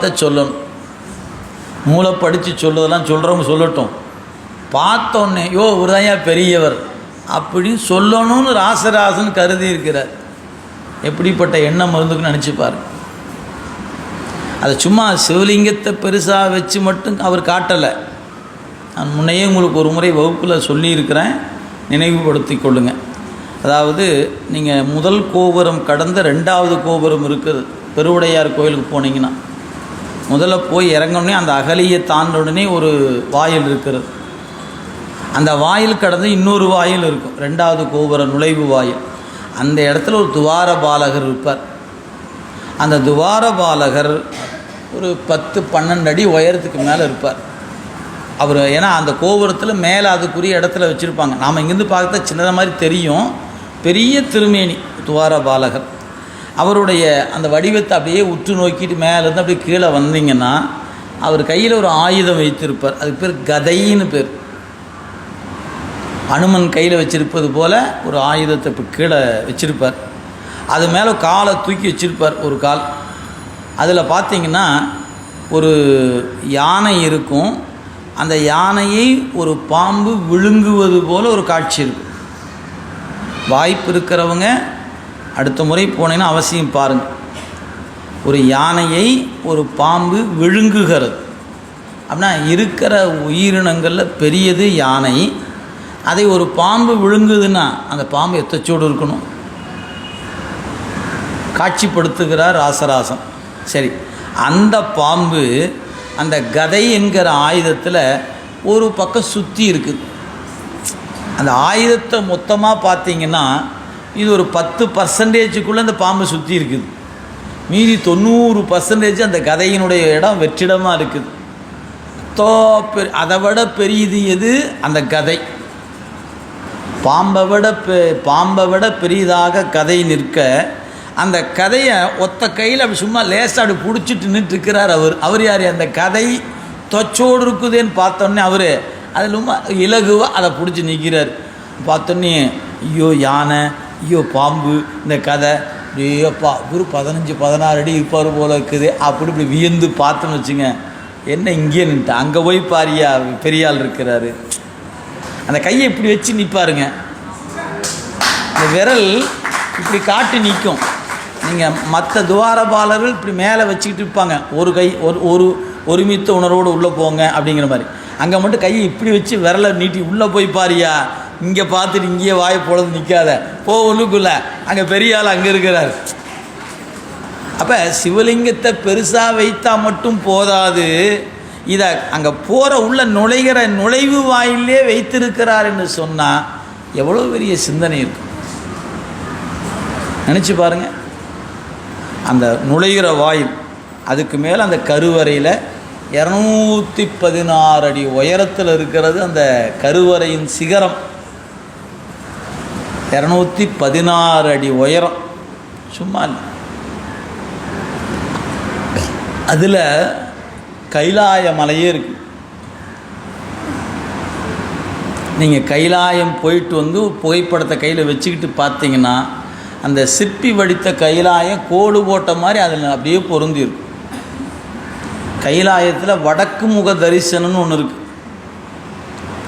பார்த்த சொல்லணும். மூளை படித்து சொல்லுதெல்லாம் சொல்கிறவங்க சொல்லட்டும். பார்த்தோன்னே யோ உதயா பெரியவர். அப்படி சொல்லணும்னு ராசராசன் கருதி இருக்கிறார். எப்படிப்பட்ட எண்ணம் மருந்துக்குன்னு நினச்சி அதை சும்மா சிவலிங்கத்தை பெருசாக வச்சு மட்டும் அவர் காட்டலை. நான் முன்னையே உங்களுக்கு ஒரு முறை வகுப்பில் சொல்லியிருக்கிறேன். நினைவுபடுத்தி கொள்ளுங்க. அதாவது நீங்கள் முதல் கோபுரம் கடந்த ரெண்டாவது கோபுரம் இருக்குது. பெருவுடையார் கோயிலுக்கு போனீங்கன்னா. முதல்ல போய் இறங்கணுன்னே அந்த அகலியை தாண்ட உடனே ஒரு வாயில் இருக்கிறது. அந்த வாயில் கடந்து இன்னொரு வாயில் இருக்கும். ரெண்டாவது கோபுர நுழைவு வாயில். அந்த இடத்துல ஒரு துவார பாலகர் இருப்பார். அந்த துவார பாலகர் ஒரு பத்து பன்னெண்டு அடி உயரத்துக்கு மேலே இருப்பார். அவர் ஏன்னா அந்த கோபுரத்தில் மேலே அதுக்குரிய இடத்துல வச்சுருப்பாங்க. நாம் இங்கேருந்து பார்த்தா சின்னதாக மாதிரி தெரியும். பெரிய திருமேனி துவார பாலகர். அவருடைய அந்த வடிவத்தை அப்படியே உற்று நோக்கிட்டு மேலேருந்து அப்படியே கீழே வந்தீங்கன்னா அவர் கையில் ஒரு ஆயுதம் வைத்திருப்பார். அதுக்கு பேர் கதைன்னு பேர். அனுமன் கையில் வச்சிருப்பது போல் ஒரு ஆயுதத்தை இப்போ கீழே வச்சிருப்பார். அது மேலே காலை தூக்கி வச்சிருப்பார் ஒரு கால். அதில் பார்த்தீங்கன்னா ஒரு யானை இருக்கும். அந்த யானையை ஒரு பாம்பு விழுங்குவது போல் ஒரு காட்சி இருக்கும். வாய்ப்பு இருக்கிறவங்க அடுத்த முறை போனீங்கன்னா அவசியம் பாருங்கள் ஒரு யானையை ஒரு பாம்பு விழுங்குகிறது. அப்படின்னா இருக்கிற உயிரினங்களில் பெரியது யானை. அதை ஒரு பாம்பு விழுங்குதுன்னா அந்த பாம்பு எத்தச்சோடு இருக்கணும்? காட்சிப்படுத்துகிறார் ராசராசன். சரி அந்த பாம்பு அந்த கதை என்கிற ஆயுதத்தில் ஒரு பக்கம் சுற்றி இருக்குது. அந்த ஆயுதத்தை மொத்தமாக பார்த்தீங்கன்னா இது ஒரு பத்து பர்சன்டேஜுக்குள்ளே அந்த பாம்பு சுற்றி இருக்குது. மீதி தொண்ணூறு பர்சன்டேஜ் அந்த கதையினுடைய இடம் வெற்றிடமாக இருக்குது. தோ பெ அதை விட பெரியது எது? அந்த கதை. பாம்பை விட பெ பாம்பை விட பெரியதாக கதை நிற்க அந்த கதையை ஒத்த கையில் அப்படி சும்மா லேசாக அப்படி பிடிச்சிட்டு நின்றுருக்கிறார் அவர். அவர் யார்? அந்த கதை தொச்சோடு இருக்குதேன்னு பார்த்தோன்னே அவர் அதில் ரொம்ப இலகுவாக அதை பிடிச்சி நிற்கிறார் பார்த்தோன்னே ஐயோ யானை ஐயோ பாம்பு இந்த கதை. ஐயோப்பா ஒரு பதினஞ்சு பதினாறு அடி இருப்பார் போல இருக்குது. அப்படி இப்படி வியந்து பார்த்தோன்னு வச்சுங்க. என்ன இங்கேயே நின்ட்டு அங்கே போய் பாரியா பெரியாள் இருக்கிறாரு. அந்த கையை இப்படி வச்சு நிற்பாருங்க இந்த விரல் இப்படி காட்டி நிற்கும் நீங்கள் மற்ற துவாரபாலர்கள் இப்படி மேலே வச்சுக்கிட்டு இருப்பாங்க. ஒரு கை ஒரு ஒரு ஒருமித்த உணர்வோடு உள்ளே போங்க அப்படிங்கிற மாதிரி. அங்கே மட்டும் கையை இப்படி வச்சு விரலை நீட்டி உள்ளே போய் பாரியா? இங்கே பார்த்துட்டு இங்கேயே வாயை பொழுது நிற்காத போ உள்ளுக்குள்ள. அங்கே பெரிய ஆள் அங்கே இருக்கிறார். அப்போ சிவலிங்கத்தை பெருசாக வைத்தா மட்டும் போதாது. இதை அங்கே போகிற உள்ள நுழைகிற நுழைவு வாயிலே வைத்திருக்கிறார் என்று சொன்னால் எவ்வளோ பெரிய சிந்தனை இருக்கும் நினச்சி பாருங்கள் அந்த நுழைகிற வாயில் அதுக்கு மேலே அந்த கருவறையில் இரநூத்தி பதினாறு அடி உயரத்தில் இருக்கிறது அந்த கருவறையின் சிகரம். இரநூத்தி பதினாறு அடி உயரம். சும்மா இல்லை. அதில் கைலாய மலையே இருக்கு. நீங்கள் கைலாயம் போயிட்டு வந்து புகைப்படத்தை கையில் வச்சுக்கிட்டு பார்த்தீங்கன்னா அந்த சிற்பி வடித்த கைலாயம் கோடு போட்ட மாதிரி அதில் அப்படியே பொருந்தி இருக்கும் கைலாயத்தில் வடக்கு முக தரிசனம்னு ஒன்று இருக்குது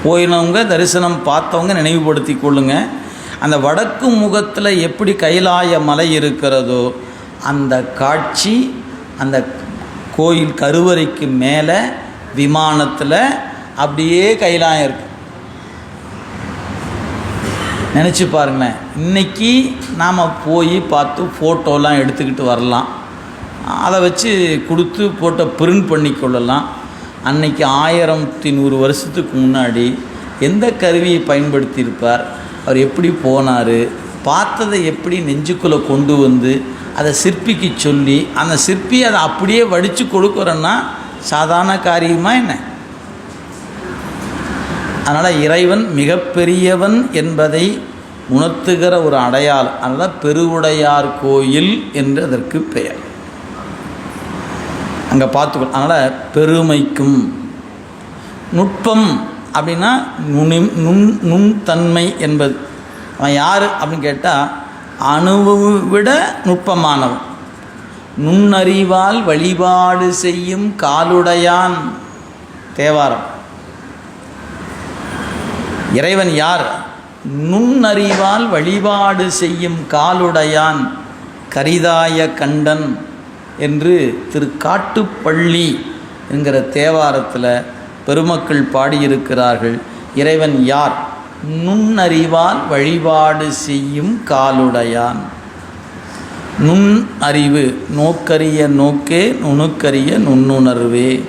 போயினவங்க தரிசனம் பார்த்தவங்க நினைவுபடுத்தி கொள்ளுங்கள் அந்த வடக்கு முகத்தில் எப்படி கைலாய மலை இருக்கிறதோ அந்த காட்சி அந்த கோயில் கருவறைக்கு மேலே விமானத்தில் அப்படியே கைலாயம் இருக்கு. நினச்சி பாருங்களேன். இன்றைக்கி நாம் போய் பார்த்து ஃபோட்டோலாம் எடுத்துக்கிட்டு வரலாம். அதை வச்சு கொடுத்து ஃபோட்டோ பிரிண்ட் பண்ணி கொள்ளலாம். அன்னைக்கு ஆயிரத்தி நூறு வருஷத்துக்கு முன்னாடி எந்த கருவியை பயன்படுத்தியிருப்பார்? அவர் எப்படி போனார் பார்த்ததை எப்படி நெஞ்சுக்குள்ளே கொண்டு வந்து அதை சிற்பிக்கு சொல்லி அந்த சிற்பி அதை அப்படியே வடித்து கொடுக்குறோன்னா சாதாரண காரியமாக என்ன? அதனால் இறைவன் மிகப்பெரியவன் என்பதை உணர்த்துகிற ஒரு அடையாளம். அதனால் பெருவுடையார் கோயில் என்று அதற்கு பெயர். அங்கே பார்த்துக்கணும் அதனால் பெருமைக்கும் நுட்பம் அப்படின்னா நுனி நுண் நுண்தன்மை என்பது. அவன் யார் அப்படின்னு கேட்டால் அணுவை விட நுட்பமானவன். நுண்ணறிவால் வழிபாடு செய்யும் காலுடையான். தேவாரம். இறைவன் யார்? நுண்ணறிவால் வழிபாடு செய்யும் காலுடையான் கரிதாய கண்டன் என்று திரு காட்டுப்பள்ளி என்கிற தேவாரத்தில் பெருமக்கள் பாடியிருக்கிறார்கள். இறைவன் யார்? நுண்ணறிவால் வழிபாடு செய்யும் காலுடையான். நுண் அறிவு நோக்கரிய நோக்கே நுணுக்கரிய நுண்ணுணர்வே.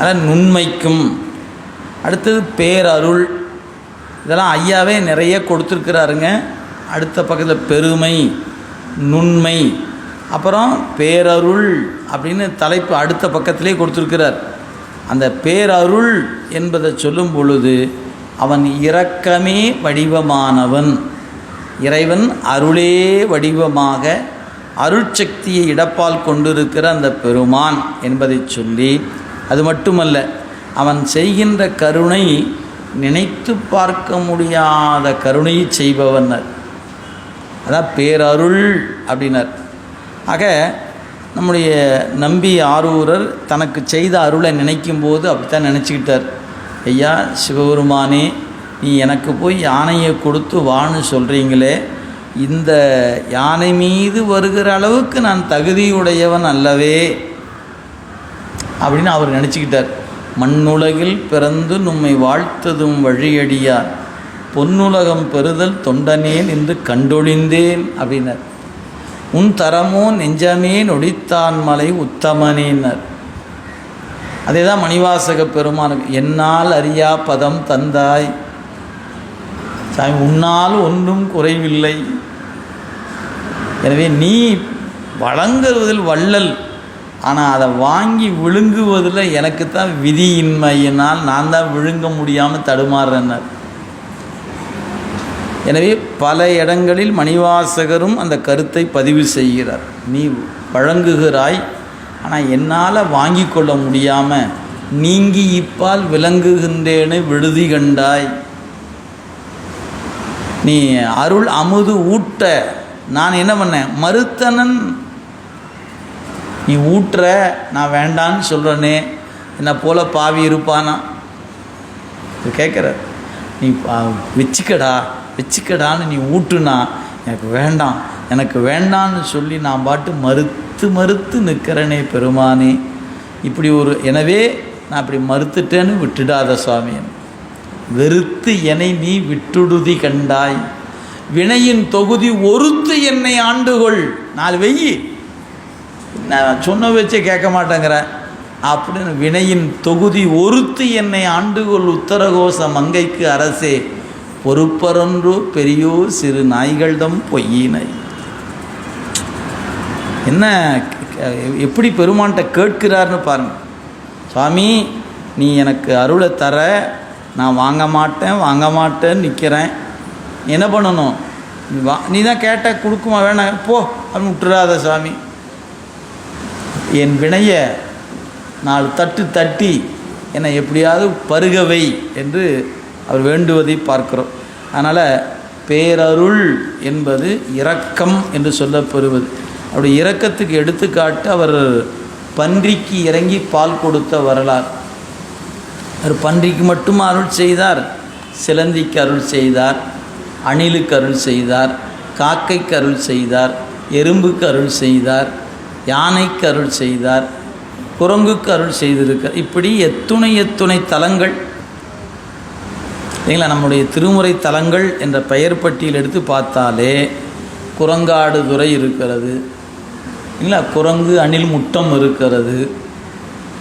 அதான் நுண்மைக்கும். அடுத்தது பேரருள். இதெல்லாம் ஐயாவே நிறைய கொடுத்துருக்கிறாருங்க. அடுத்த பக்கத்தில் பெருமை நுண்மை. அப்புறம் பேரருள் அப்படின்னு தலைப்பு அடுத்த பக்கத்திலே கொடுத்துருக்கிறார். அந்த பேரருள் என்பதை சொல்லும் பொழுது அவன் இரக்கமே வடிவமானவன். இறைவன் அருளே வடிவமாக அருட்சக்தியை இடப்பால் கொண்டிருக்கிற அந்த பெருமான் என்பதை சொல்லி அது மட்டுமல்ல அவன் செய்கின்ற கருணை நினைத்து பார்க்க முடியாத கருணையை செய்பவனர் அதான் பேரருள் அப்படின்னார். ஆக நம்முடைய நம்பி ஆரூரர் தனக்கு செய்த அருளை நினைக்கும் போது அப்படித்தான் நினச்சிக்கிட்டார். ஐயா சிவபெருமானே நீ எனக்கு போய் யானையை கொடுத்து வான்னு சொல்கிறீங்களே இந்த யானை மீது வருகிற அளவுக்கு நான் தகுதியுடையவன் அல்லவே. அப்படின்னு அவர் நினச்சிக்கிட்டார். மண்ணுலகில் பிறந்து நம்மை வாழ்த்ததும் வழியடியார். பொன்னுலகம் பெறுதல் தொண்டனேன் என்று கண்டொழிந்தேன் அப்படின்னார். உன் தரமோ நெஞ்சமே நொடித்தான் மலை உத்தமனேனர். அதே தான் மணிவாசக பெருமானுக்கு என்னால் அறியா பதம் தந்தாய். சாமி உன்னால் ஒன்றும் குறைவில்லை. எனவே நீ வழங்குவதில் வள்ளல். ஆனால் அதை வாங்கி விழுங்குவதில் எனக்கு தான் விதியின்மையினால் நான் தான் விழுங்க முடியாமல் தடுமாறுறேன்னார் எனவே பல இடங்களில் மணிவாசகரும் அந்த கருத்தை பதிவு செய்கிறார். நீ வழங்குகிறாய் ஆனால் என்னால் வாங்கி கொள்ள முடியாமல் நீங்கி இப்பால் விளங்குகின்றேன்னு விடுதி கண்டாய். நீ அருள் அமுது ஊட்ட. நான் என்ன பண்ணேன்? மறுத்தனன் நீ ஊட்டுற நான் வேண்டான்னு சொல்கிறனே என்னை போல பாவி இருப்பானா? கேட்குற நீ பா- வச்சுக்கடா. வச்சுக்கடான்னு நீ ஊட்டுனா எனக்கு வேண்டாம். எனக்கு வேண்டான்னு சொல்லி நான் பாட்டு மறுத்து மறுத்து நிற்கிறனே பெருமானே. இப்படி ஒரு எனவே நான் இப்படி மறுத்துட்டேன்னு விட்டுடாத சுவாமி வெறுத்து என்னை நீ விட்டுடுதி கண்டாய். வினையின் தொகுதி ஒருத்து என்னை ஆண்டுகொள். நாலு வெய். நான் சொன்ன வச்சே கேட்க மாட்டேங்கிற. அப்படின்னு வினையின் தொகுதி ஒருத்து என்னை ஆண்டுகொள் உத்தரகோச மங்கைக்கு அரசே. பொறுப்பரொன்று பெரியோ சிறு நாய்கள்தம் பொய்யினை. என்ன எப்படி பெருமான்கிட்ட கேட்கிறார்னு பாருங்க. சுவாமி நீ எனக்கு அருளை தர நான் வாங்க மாட்டேன் வாங்க மாட்டேன்னு நிற்கிறேன் என்ன பண்ணணும்? நீ வா நீ தான் கேட்ட கொடுக்குமா வேணாம் போ அப்படின்னு விட்டுறாத சாமி என் வினையை நாலு தட்டு தட்டி என்னை எப்படியாவது பருகவை என்று அவர் வேண்டுவதை பார்க்கிறோம். அதனால் பேரருள் என்பது இரக்கம் என்று சொல்லப்பெறுவது அப்படி இரக்கத்துக்கு எடுத்துக்காட்டு அவர் பன்றிக்கு இறங்கி பால் கொடுத்த வரலாறு. அவர் பன்றிக்கு மட்டும் அருள் செய்தார் சிலந்திக்கு அருள் செய்தார் அணிலுக்கு அருள் செய்தார் காக்கைக்கு அருள் செய்தார் எறும்புக்கு அருள் செய்தார் யானைக்கு அருள் செய்தார் குரங்குக்கு அருள் செய்திருக்கார் இப்படி எத்துணை எத்துணை தலங்கள் இல்லைங்களா நம்முடைய திருமுறை தலங்கள் என்ற பெயர் பட்டியல் எடுத்து பார்த்தாலே குரங்காடு துறை இருக்கிறது. இல்லை குரங்கு அணில் முட்டம் இருக்கிறது.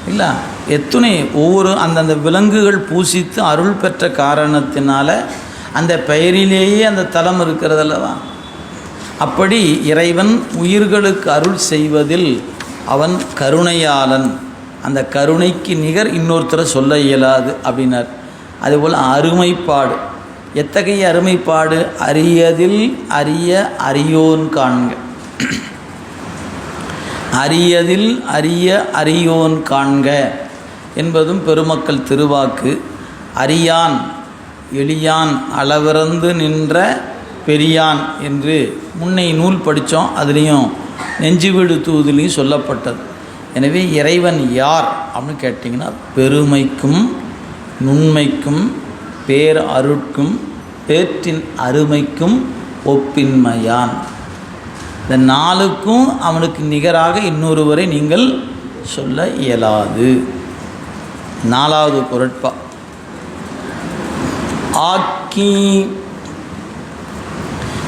இல்லை எத்துணை ஒவ்வொரு அந்தந்த விலங்குகள் பூசித்து அருள் பெற்ற காரணத்தினால அந்த பெயரிலேயே அந்த தலம் இருக்கிறதல்லவா அப்படி இறைவன் உயிர்களுக்கு அருள் செய்வதில் அவன் கருணையாளன். அந்த கருணைக்கு நிகர் இன்னொருத்தரை சொல்ல இயலாது அப்படின்னார். அதுபோல் அருமைப்பாடு. எத்தகைய அருமைப்பாடு? அரியதில் அரிய அரியோன் காண்க. அரியதில் அரிய அரியோன் காண்க என்பதும் பெருமக்கள் திருவாக்கு. அரியான் எளியான் அளவிறந்து நின்ற பெரியான் என்று முன்னை நூல் படித்தோம் அதுலேயும் நெஞ்சு வீடு தூதுலையும் சொல்லப்பட்டது. எனவே இறைவன் யார் அப்படின்னு கேட்டிங்கன்னா பெருமைக்கும் நுண்மைக்கும் பேர் அருட்கும் பேற்றின் அருமைக்கும் ஒப்பின்மையான். இந்த நாளுக்கும் அவனுக்கு நிகராக இன்னொருவரை நீங்கள் சொல்ல இயலாது. நாலாவது பொருட்பா. ஆக்கி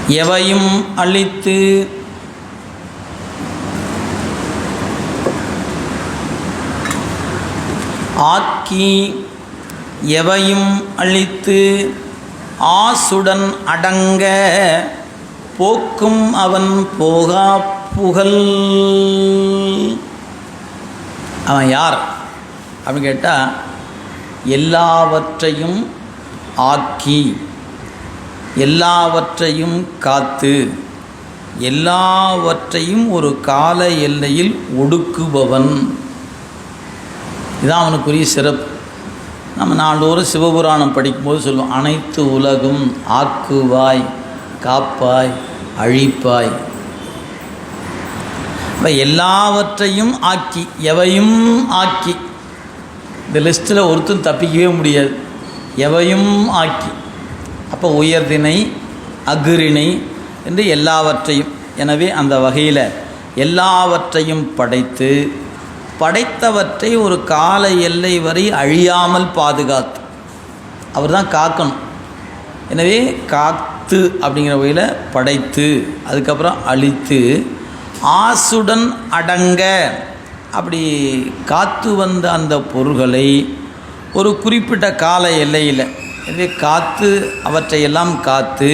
எவையும் அழித்து ஆக்கி எவையும் அழித்து ஆசுடன் அடங்க போக்கும் அவன் போகா புகழ். அவன் யார்? அப்படின்னு கேட்டால் எல்லாவற்றையும் ஆக்கி எல்லாவற்றையும் காத்து எல்லாவற்றையும் ஒரு கால எல்லையில் ஒடுக்குபவன். இதான் அவனுக்குரிய சிறப்பு. நம்ம நாள்தோறும் சிவபுராணம் படிக்கும்போது சொல்லுவோம் அனைத்து உலகும் ஆக்குவாய் காப்பாய் அழிப்பாய். இப்போ எல்லாவற்றையும் ஆக்கி எவையும் ஆக்கி இந்த லிஸ்ட்டில் ஒருத்தரும் தப்பிக்கவே முடியாது. எவையும் ஆக்கி. அப்போ உயர்திணை அகுரிணை என்று எல்லாவற்றையும் எனவே அந்த வகையில் எல்லாவற்றையும் படைத்து படைத்தவற்றை ஒரு கால எல்லை வரை அழியாமல் பாதுகாத்து. அவர் தான் காக்கணும். எனவே காத்து அப்படிங்கிற வகையில் படைத்து அதுக்கப்புறம் அழித்து ஆசுடன் அடங்க. அப்படி காத்து வந்த அந்த பொருள்களை ஒரு குறிப்பிட்ட கால எல்லையில் எனவே காத்து அவற்றையெல்லாம் காத்து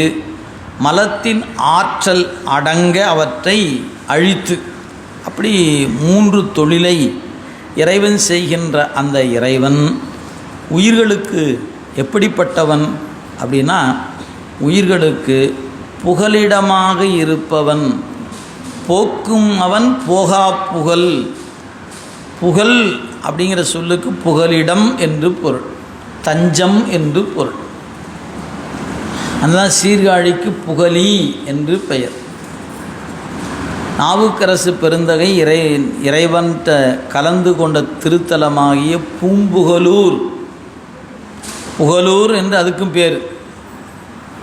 மலத்தின் ஆற்றல் அடங்க அவற்றை அழித்து. அப்படி மூன்று தொழிலை இறைவன் செய்கின்ற அந்த இறைவன் உயிர்களுக்கு எப்படிப்பட்டவன் அப்படின்னா உயிர்களுக்கு புகலிடமாக இருப்பவன். போக்கும் அவன் போகா புகழ் புகழ் அப்படிங்கிற சொல்லுக்கு புகலிடம் என்று பொருள். தஞ்சம் என்று பொருள். அதுதான் சீர்காழிக்கு புகழி என்று பெயர். நாவுக்கரசு பெருந்தகை இறை இறைவன்கிட்ட கலந்து கொண்ட திருத்தலமாகிய பூம்புகலூர். புகலூர் என்று அதுக்கும் பேர்.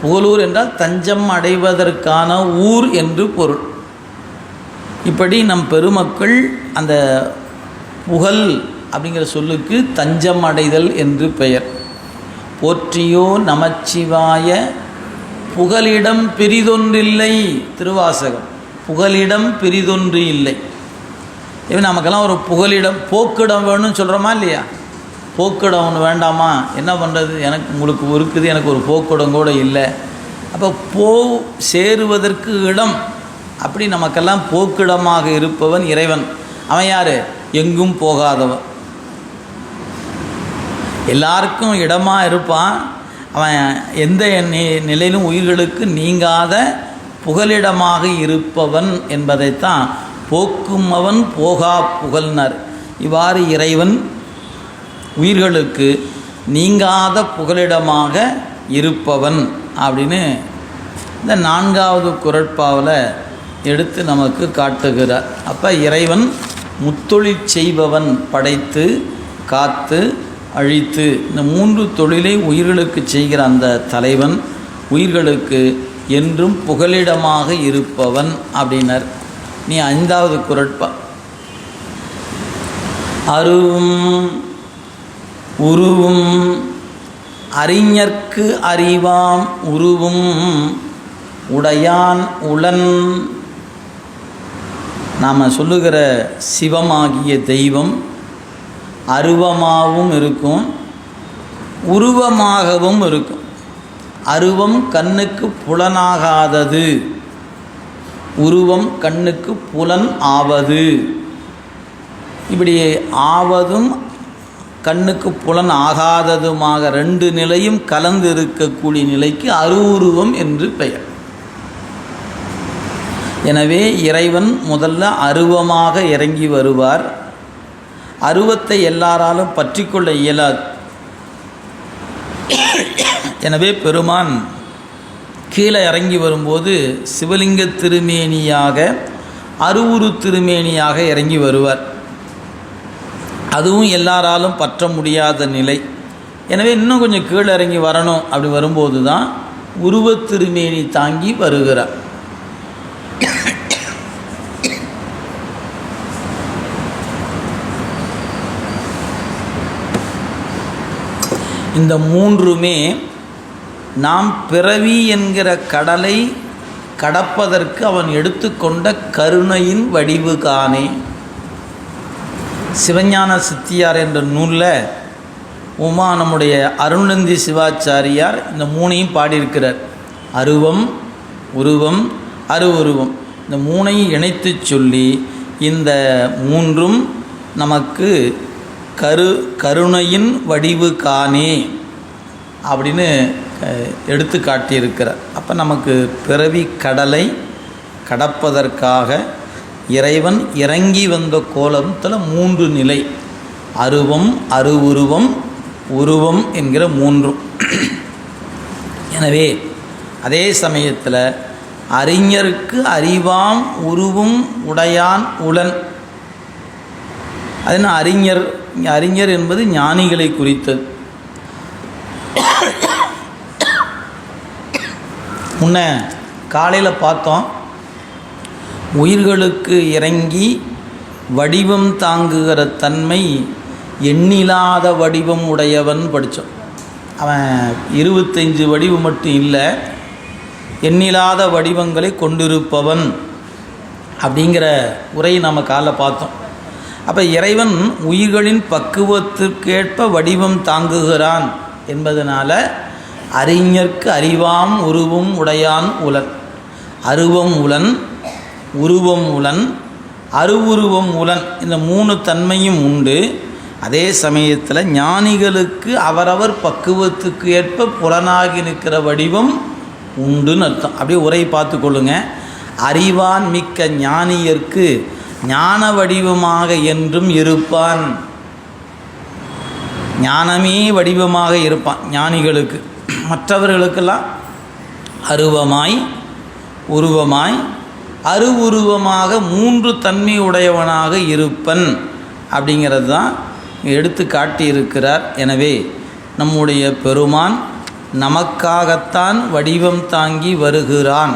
புகலூர் என்றால் தஞ்சம் அடைவதற்கான ஊர் என்று பொருள். இப்படி நம் பெருமக்கள் அந்த புகழ் அப்படிங்கிற சொல்லுக்கு தஞ்சம் அடைதல் என்று பெயர். போற்றியோ நமச்சிவாய புகலிடம் பெரிதொன்றில்லை திருவாசகம். புகலிடம் பெரிதொன்று இல்லை. இவன் நமக்கெல்லாம் ஒரு புகலிடம் போக்கிடம் வேணும்னு சொல்கிறோமா இல்லையா? போக்கிடம் ஒன்று வேண்டாமா? என்ன பண்ணுறது எனக்கு உங்களுக்கு இருக்குது எனக்கு ஒரு போக்கிடம் கூட இல்லை. அப்போ போ சேருவதற்கு இடம். அப்படி நமக்கெல்லாம் போக்கிடமாக இருப்பவன் இறைவன். அவன் யார்? எங்கும் போகாதவன். எல்லாருக்கும் இடமாக இருப்பான். அவன் எந்த நிலையிலும் உயிர்களுக்கு நீங்காத புகலிடமாக இருப்பவன் என்பதைத்தான் போக்கும் அவன் போகா புகழ்னர். இவ்வாறு இறைவன் உயிர்களுக்கு நீங்காத புகலிடமாக இருப்பவன் அப்படின்னு இந்த நான்காவது குரட்பாவில் எடுத்து நமக்கு காட்டுகிறார். அப்போ இறைவன் முத்தொழில் செய்பவன் படைத்து காத்து அழித்து இந்த மூன்று தொழிலை உயிர்களுக்கு செய்கிற அந்த தலைவன் உயிர்களுக்கு என்றும் புகலிடமாக இருப்பவன் அப்படின்னர். நீ ஐந்தாவது குரட்பா. அருவும் உருவும் அறிஞர்க்கு அறிவாம் உருவும் உடையான் உளன். நாம் சொல்லுகிற சிவமாகிய தெய்வம் அருவமாகவும் இருக்கும் உருவமாகவும் இருக்கும். அருவம் கண்ணுக்கு புலனாகாதது. உருவம் கண்ணுக்கு புலன் ஆவது. இப்படி ஆவதும் கண்ணுக்கு புலன் ஆகாததுமாக ரெண்டு நிலையும் கலந்து இருக்கக்கூடிய நிலைக்கு அருவுருவம் என்று பெயர். எனவே இறைவன் முதல்ல அருவமாக இறங்கி வருவார். அருவத்தை எல்லாராலும் பற்றிக்கொள்ள இயலாது. எனவே பெருமான் கீழே இறங்கி வரும்போது சிவலிங்க திருமேனியாக அருவுரு திருமேனியாக இறங்கி வருவார். அதுவும் எல்லாராலும் பற்ற முடியாத நிலை. எனவே இன்னும் கொஞ்சம் கீழே இறங்கி வரணும் அப்படி வரும்போது தான் உருவத் திருமேனி தாங்கி வருகிறார். இந்த மூன்றுமே நாம் பிறவி என்கிற கடலை கடப்பதற்கு அவன் எடுத்துக்கொண்ட கருணையின் வடிவு காணே சிவஞான சித்தியார் என்ற நூலில் உமா நம்முடைய அருணந்தி சிவாச்சாரியார் இந்த மூணையும் பாடியிருக்கிறார். அருவம் உருவம் அருவுருவம். இந்த மூணையும் இணைத்துச் சொல்லி இந்த மூன்றும் நமக்கு கரு கருணையின் வடிவு காணே அப்படின்னு எடுத்து காட்டியிருக்கிறார். அப்போ நமக்கு பிறவி கடலை கடப்பதற்காக இறைவன் இறங்கி வந்த கோலத்தில் மூன்று நிலை. அருவம் அருவுருவம் உருவம் என்கிற மூன்றும். எனவே அதே சமயத்தில் அறிஞருக்கு அறிவாம் உருவும் உடையான் உளன். அதனால் அறிஞர்? அறிஞர் என்பது ஞானிகளை குறித்தது. முன்ன காலையில் பார்த்தோம் உயிர்களுக்கு இறங்கி வடிவம் தாங்குகிற தன்மை எண்ணிலாத வடிவம் உடையவன் படித்தோம் அவன் இருபத்தஞ்சு வடிவம் மட்டும் இல்லை எண்ணிலாத வடிவங்களை கொண்டிருப்பவன் அப்படிங்கிற உரை நம்ம காலைல பார்த்தோம். அப்போ இறைவன் உயிர்களின் பக்குவத்திற்கேற்ப வடிவம் தாங்குகிறான் என்பதனால் அறிஞர்க்கு அறிவாம் உருவும் உடையான் உலன். அருவம் உலன் உருவம் உலன் அருவுருவம் உலன் இந்த மூணு தன்மையும் உண்டு. அதே சமயத்தில் ஞானிகளுக்கு அவரவர் பக்குவத்துக்கு ஏற்ப புலனாகி நிற்கிற வடிவம் உண்டுன்னு அர்த்தம். அப்படியே உரை பார்த்து கொள்ளுங்க. அறிவான் மிக்க ஞானியர்க்கு ஞான வடிவமாக என்றும் இருப்பான். ஞானமே வடிவமாக இருப்பான் ஞானிகளுக்கு. மற்றவர்களுக்கெல்லாம் அருவமாய் உருவமாய் அருவுருவமாக மூன்று தன்மை உடையவனாக இருப்பன் அப்படிங்கிறது தான் எடுத்து காட்டியிருக்கிறார். எனவே நம்முடைய பெருமான் நமக்காகத்தான் வடிவம் தாங்கி வருகிறான்.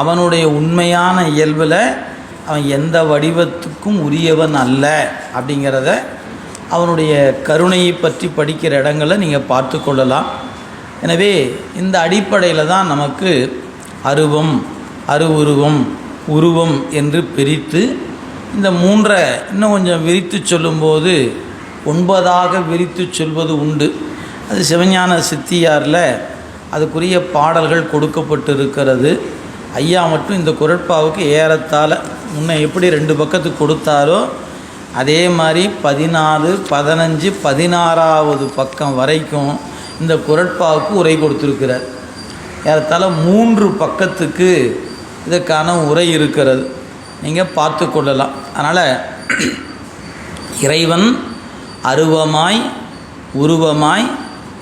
அவனுடைய உண்மையான இயல்பில் அவன் எந்த வடிவத்துக்கும் உரியவன் அல்ல அப்படிங்கிறத அவனுடைய கருணையை பற்றி படிக்கிற இடங்களை நீங்கள் பார்த்து கொள்ளலாம். எனவே இந்த அடிப்படையில் தான் நமக்கு அருவம் அருவுருவம் உருவம் என்று பிரித்து இந்த மூன்றை இன்னும் கொஞ்சம் விரித்து சொல்லும்போது ஒன்பதாக விரித்து சொல்வது உண்டு. அது சிவஞான சித்தியாரில் அதுக்குரிய பாடல்கள் கொடுக்கப்பட்டிருக்கிறது. ஐயா மட்டும் இந்த குரட்பாவுக்கு ஏறத்தால் முன்ன எப்படி ரெண்டு பக்கத்துக்கு கொடுத்தாரோ அதே மாதிரி பதினாலு பதினஞ்சு பதினாறாவது பக்கம் வரைக்கும் இந்த குரட்பாவுக்கு உரை கொடுத்துருக்கிறார். ஏறத்தாழ மூன்று பக்கத்துக்கு இதற்கான உரை இருக்கிறது. நீங்கள் பார்த்து கொள்ளலாம். அதனால் இறைவன் அருவமாய் உருவமாய்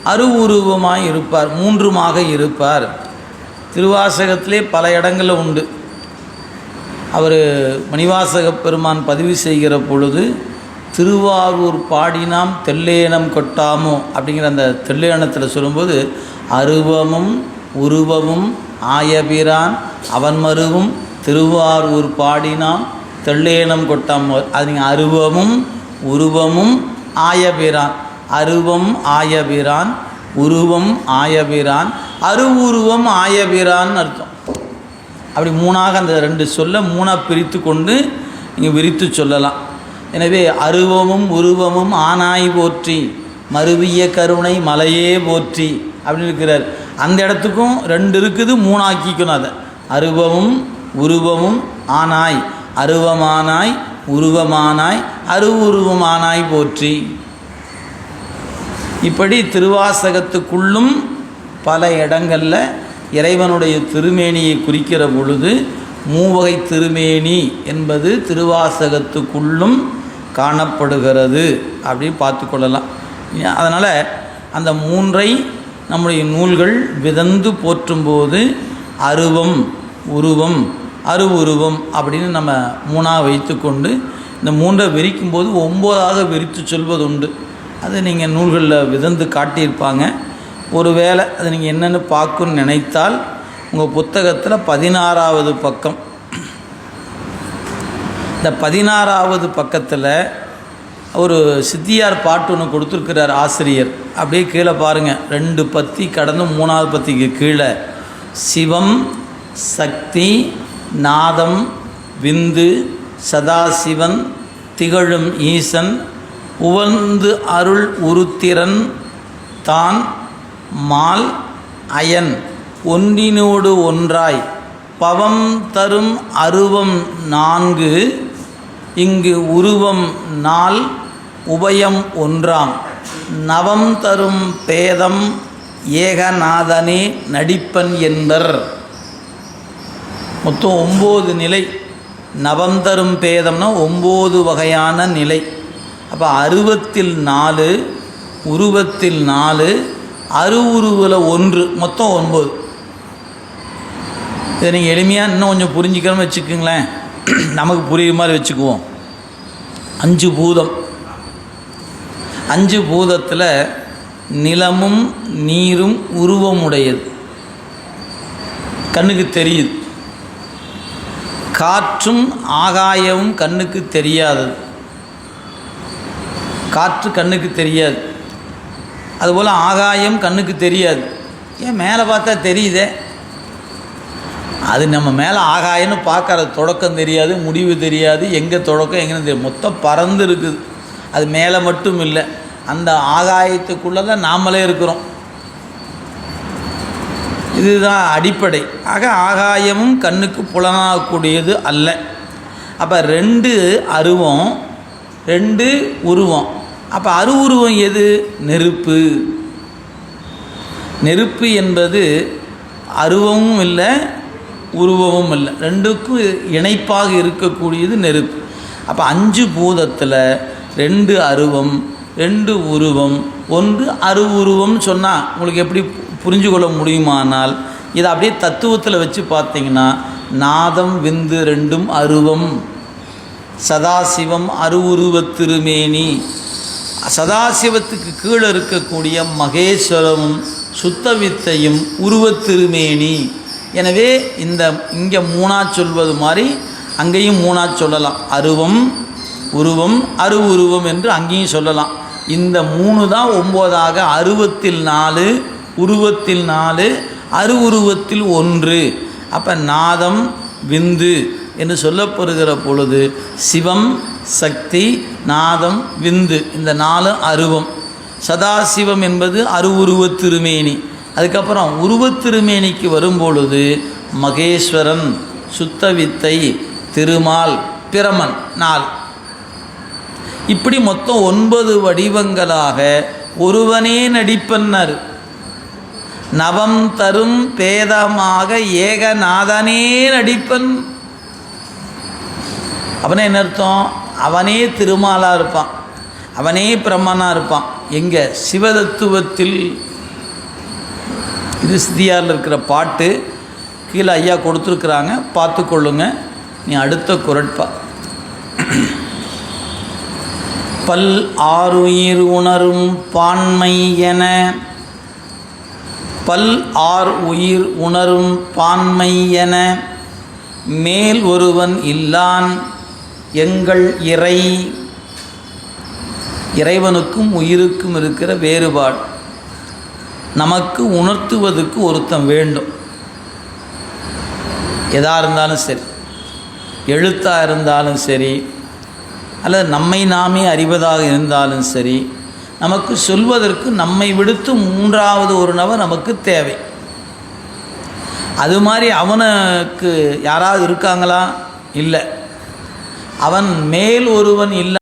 அருவுருவமாய் இருப்பார். மூன்றுமாக இருப்பார். திருவாசகத்திலே பல இடங்களில் உண்டு. அவர் மணிவாசக பெருமான் பதிவு செய்கிற பொழுது திருவாரூர் பாடினாம் தெல்லேனம் கொட்டாமோ அப்படிங்கிற அந்த தெல்லேனத்தில் சொல்லும்போது அருவமும் உருவமும் ஆயபிரான் அவன் மருவும் திருவாரூர் பாடினாம் தெல்லேனம் கொட்டாமோ. அது நீங்கள் அருவமும் உருவமும் ஆயபிரான் அருவம் ஆயபிரான் உருவம் ஆயபிரான் அருவுருவம் ஆயபிரான் அர்த்தம். அப்படி மூணாக அந்த ரெண்டு சொல்ல மூணாக பிரித்து கொண்டு நீங்கள் விரித்து சொல்லலாம். எனவே அருவமும் உருவமும் ஆனாய் போற்றி மருவிய கருணை மலையே போற்றி அப்படின்னு இருக்கிறார். அந்த இடத்துக்கும் ரெண்டு இருக்குது மூணாக்கிக்கணும் அதை. அருவமும் உருவமும் ஆனாய் அருவமானாய் உருவமானாய் அருவுருவமானாய் போற்றி. இப்படி திருவாசகத்துக்குள்ளும் பல இடங்களில் இறைவனுடைய திருமேனியை குறிக்கிற பொழுது மூவகை திருமேனி என்பது திருவாசகத்துக்குள்ளும் காணப்படுகிறது அப்படின்னு பார்த்து கொள்ளலாம். அதனால் அந்த மூன்றை நம்முடைய நூல்கள் விதந்து போற்றும்போது அருவம் உருவம் அருவுருவம் அப்படின்னு நம்ம மூணாக வைத்துக்கொண்டு இந்த மூன்றை விரிக்கும் போது ஒம்போதாக விரித்து சொல்வது உண்டு அது நீங்கள் நூல்களில் விதந்து காட்டியிருப்பாங்க. ஒருவேளை அது நீங்கள் என்னென்னு பார்க்கணும்னு நினைத்தால் உங்கள் புத்தகத்தில் பதினாறாவது பக்கம் இந்த பதினாறாவது பக்கத்தில் ஒரு சித்தியார் பாட்டு ஒன்று கொடுத்துருக்கிறார் ஆசிரியர். அப்படியே கீழே பாருங்கள் ரெண்டு பத்தி கடந்து மூணாவது பத்திக்கு கீழே. சிவம் சக்தி நாதம் விந்து சதாசிவன் திகழும் ஈசன் உவந்து அருள் உருத்திரன் தான் மால் அயன் ஒன்றினோடு ஒன்றாய் பவம் தரும் அருவம் நான்கு இங்கு உருவம் நாள் உபயம் ஒன்றாம். நவம் தரும் பேதம் ஏகநாதனே நடிப்பன் என்பர். மொத்தம் ஒம்பது நிலை. நவம் தரும் பேதம்னா ஒம்பது வகையான நிலை. அப்போ அருவத்தில் நாலு உருவத்தில் நாலு அருவுருவில் ஒன்று மொத்தம் ஒன்பது இதை நீங்கள் எளிமையாக இன்னும் கொஞ்சம் புரிஞ்சுக்கணும்னு வச்சுக்கோங்களேன். நமக்கு புரியுற மாதிரி வச்சுக்குவோம். அஞ்சு பூதம். அஞ்சு பூதத்தில் நிலமும் நீரும் உருவமுடையது. கண்ணுக்கு தெரியுது. காற்றும் ஆகாயமும் கண்ணுக்கு தெரியாதது. காற்று கண்ணுக்கு தெரியாது. அதுபோல் ஆகாயம் கண்ணுக்கு தெரியாது. ஏன் மேலே பார்த்தா தெரியுதே? அது நம்ம மேலே ஆகாயம்னு பார்க்கற தொடக்கம் தெரியாது முடிவு தெரியாது எங்கே தொடக்கம் எங்கேன்னு தெரியும் மொத்தம் பறந்து இருக்குது. அது மேலே மட்டும் இல்லை. அந்த ஆகாயத்துக்குள்ளே தான் நாமளே இருக்கிறோம். இதுதான் அடிப்படை. ஆக ஆகாயமும் கண்ணுக்கு புலனாகக்கூடியது அல்ல. அப்போ ரெண்டு அருவம் ரெண்டு உருவம். அப்போ அருவுருவம் எது? நெருப்பு. நெருப்பு என்பது அருவமும் இல்லை உருவமும் இல்லை. ரெண்டுக்கும் இணைப்பாக இருக்கக்கூடியது நெருப்பு. அப்போ அஞ்சு பூதத்தில் ரெண்டு அருவம் ரெண்டு உருவம் ஒன்று அருவுருவம்னு சொன்னால் உங்களுக்கு எப்படி புரிஞ்சு கொள்ள முடியுமானால் இதை அப்படியே தத்துவத்தில் வச்சு பார்த்தீங்கன்னா நாதம் விந்து ரெண்டும் அருவம். சதாசிவம் அருவுருவத் திருமேனி. சதாசிவத்துக்கு கீழே இருக்கக்கூடிய மகேஸ்வரமும் சுத்தவித்தையும் உருவத் திருமேனி. எனவே இந்த இங்கே மூணா சொல்வது மாதிரி அங்கேயும் மூணா சொல்லலாம். அருவம் உருவம் அரு உருவம் என்று அங்கேயும் சொல்லலாம். இந்த மூணு தான் ஒம்போதாக அருவத்தில் நாலு உருவத்தில் நாலு அரு உருவத்தில் ஒன்று. அப்போ நாதம் விந்து என்று சொல்லப்படுகிற பொழுது சிவம் சக்தி நாதம் விந்து இந்த நாலு அருவம். சதாசிவம் என்பது அருவுருவத் திருமேனி. அதுக்கப்புறம் உருவத் திருமேனிக்கு வரும்பொழுது மகேஸ்வரன் சுத்தவித்தை திருமால் பிரமன் நாள் இப்படி மொத்தம் ஒன்பது வடிவங்களாக ஒருவனே நடிப்பன்னர். நவம் தரும் பேதமாக ஏகநாதனே நடிப்பன். அவனே என்ன அர்த்தம்? அவனே திருமாலாக இருப்பான். அவனே பிரம்மனாக இருப்பான். எங்கே? சிவதத்துவத்தில். இது இருக்கிற பாட்டு கீழே ஐயா கொடுத்துருக்குறாங்க. பார்த்து கொள்ளுங்க. நீ அடுத்த குரட்பா. பல் ஆறுயிர் உணரும் பான்மை என. பல் ஆர் உயிர் உணரும் பான்மை என. மேல் ஒருவன் இல்லான் எங்கள் இறை. இறைவனுக்கும் உயிருக்கும் இருக்கிற வேறுபாடு. நமக்கு உணர்த்துவதற்கு ஒருத்தன் வேண்டும். எதாக இருந்தாலும் சரி எழுத்தாக இருந்தாலும் சரி அல்லது நம்மை நாமே அறிவதாக இருந்தாலும் சரி நமக்கு சொல்வதற்கு நம்மை விடுத்து மூன்றாவது ஒரு நபர் நமக்கு தேவை. அது மாதிரி அவனுக்கு யாராவது இருக்காங்களா? இல்லை. அவன் மேல் ஒருவன் இல்லை